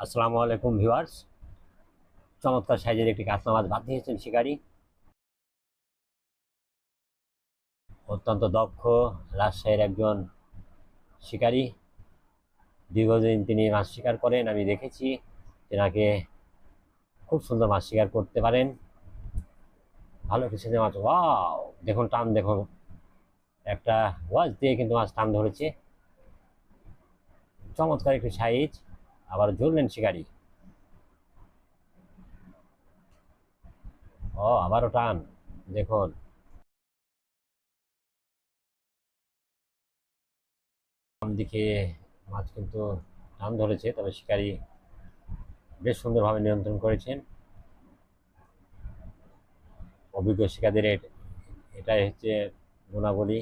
আসসালামু আলাইকুম ভিউয়ার্স। চমৎকার সাইজের একটি কাতলা মাছ বাদ দিয়েছেন শিকারী। অত্যন্ত দক্ষ রাজশাহীর একজন শিকারী। দীর্ঘদিন তিনি মাছ শিকার করেন, আমি দেখেছি। তেনাকে খুব সুন্দর মাছ শিকার করতে পারেন। ভালো কিছু মাছ, ওয়াও! দেখুন, টান দেখুন। একটা ওয়াজ দিয়ে কিন্তু মাছ টান ধরেছে। চমৎকার একটি সাইজ। আবার ঝুললেন শিকারি। ও আবারও টান, দেখুন। দিকে মাছ কিন্তু টান ধরেছে, তবে শিকারি বেশ সুন্দরভাবে নিয়ন্ত্রণ করেছেন। অভিজ্ঞ শিকারীদের এটাই হচ্ছে গুণাবলী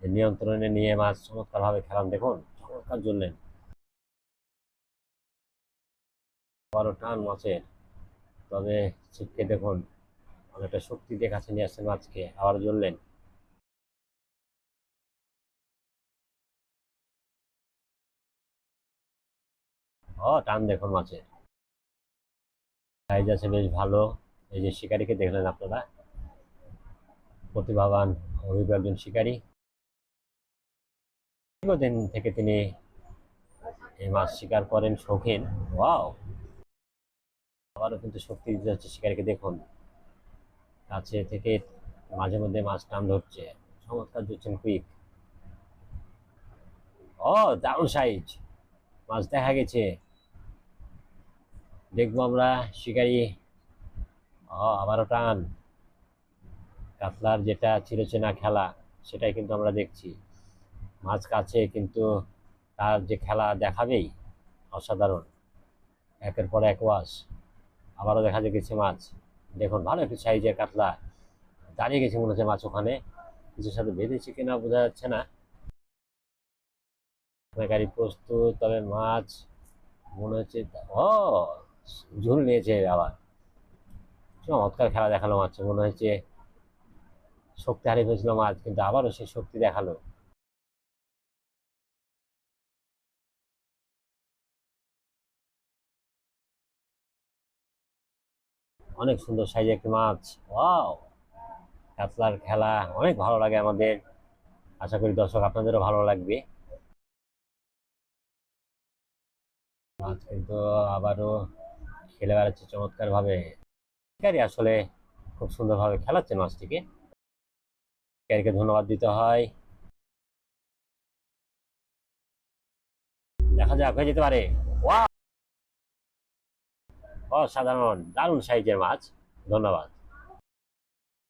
নিয়ন্ত্রণে নিয়ে মাছ চমৎকারভাবে খেলান। দেখুন, চমৎকার জ্বললেন। বড় টান মাছের তবে ছিটকে দেখুন, অনেকটা শক্তি দিয়ে কাছে নিয়ে আসছেন মাছকে, আবার জ্বললেন। টান দেখুন মাছের সাইজ আছে বেশ ভালো। এই যে শিকারিকে দেখলেন আপনারা। প্রতিভাবান অভিজ্ঞ একজন শিকারী। দীর্ঘদিন থেকে তিনি এই মাছ শিকার করেন, শৌখিন। ওয়াও! আবারও কিন্তু শক্তি দিতে হচ্ছে শিকারীকে, দেখুন। কাছে থেকে মাঝে মধ্যে মাছ টান ধরছে। চমৎকার ধরছেন কুইক। ও, দারুণ সাইজ। মাছ দেখা গেছে। দেখব আমরা শিকারি। ও, আবারও টান। কাতলার যেটা চিরচেনা খেলা, সেটাই কিন্তু আমরা দেখছি। মাছ কাছে কিন্তু তার যে খেলা দেখাবেই, অসাধারণ। একের পর এক ওয়াশ। আবারও দেখা যায় গেছে মাছ। দেখুন, ভালো একটু সাইজের কাতলা। দাঁড়িয়ে গেছে মনে হচ্ছে মাছ ওখানে। কিছুর সাথে বেঁধেছে কিনা বোঝা যাচ্ছে না। গাড়ি প্রস্তুত, তবে মাছ মনে হচ্ছে ও, ঝুল নিয়েছে আবার। চমৎকার খেলা দেখাল মাছ মনে হচ্ছে শক্তি হারিয়ে ফেলছিল মাছ, কিন্তু আবারও সে শক্তি দেখাল। অনেক সুন্দর সাইজের একটি মাছ। ওয়াও! কাতলার খেলা, অনেক ভালো লাগে আমাদের। আশা করি দর্শক আপনাদেরও ভালো লাগবে। মাছ কিন্তু আবারও খেলে বেড়াচ্ছে চমৎকার ভাবে শিকারি আসলে খুব সুন্দরভাবে খেলাচ্ছে মাছটিকে। শিকারিকে ধন্যবাদ দিতে হয়। দেখা যাক হয়ে যেতে পারে। অসাধারণ দারুণ সাইজের মাছ। ধন্যবাদ।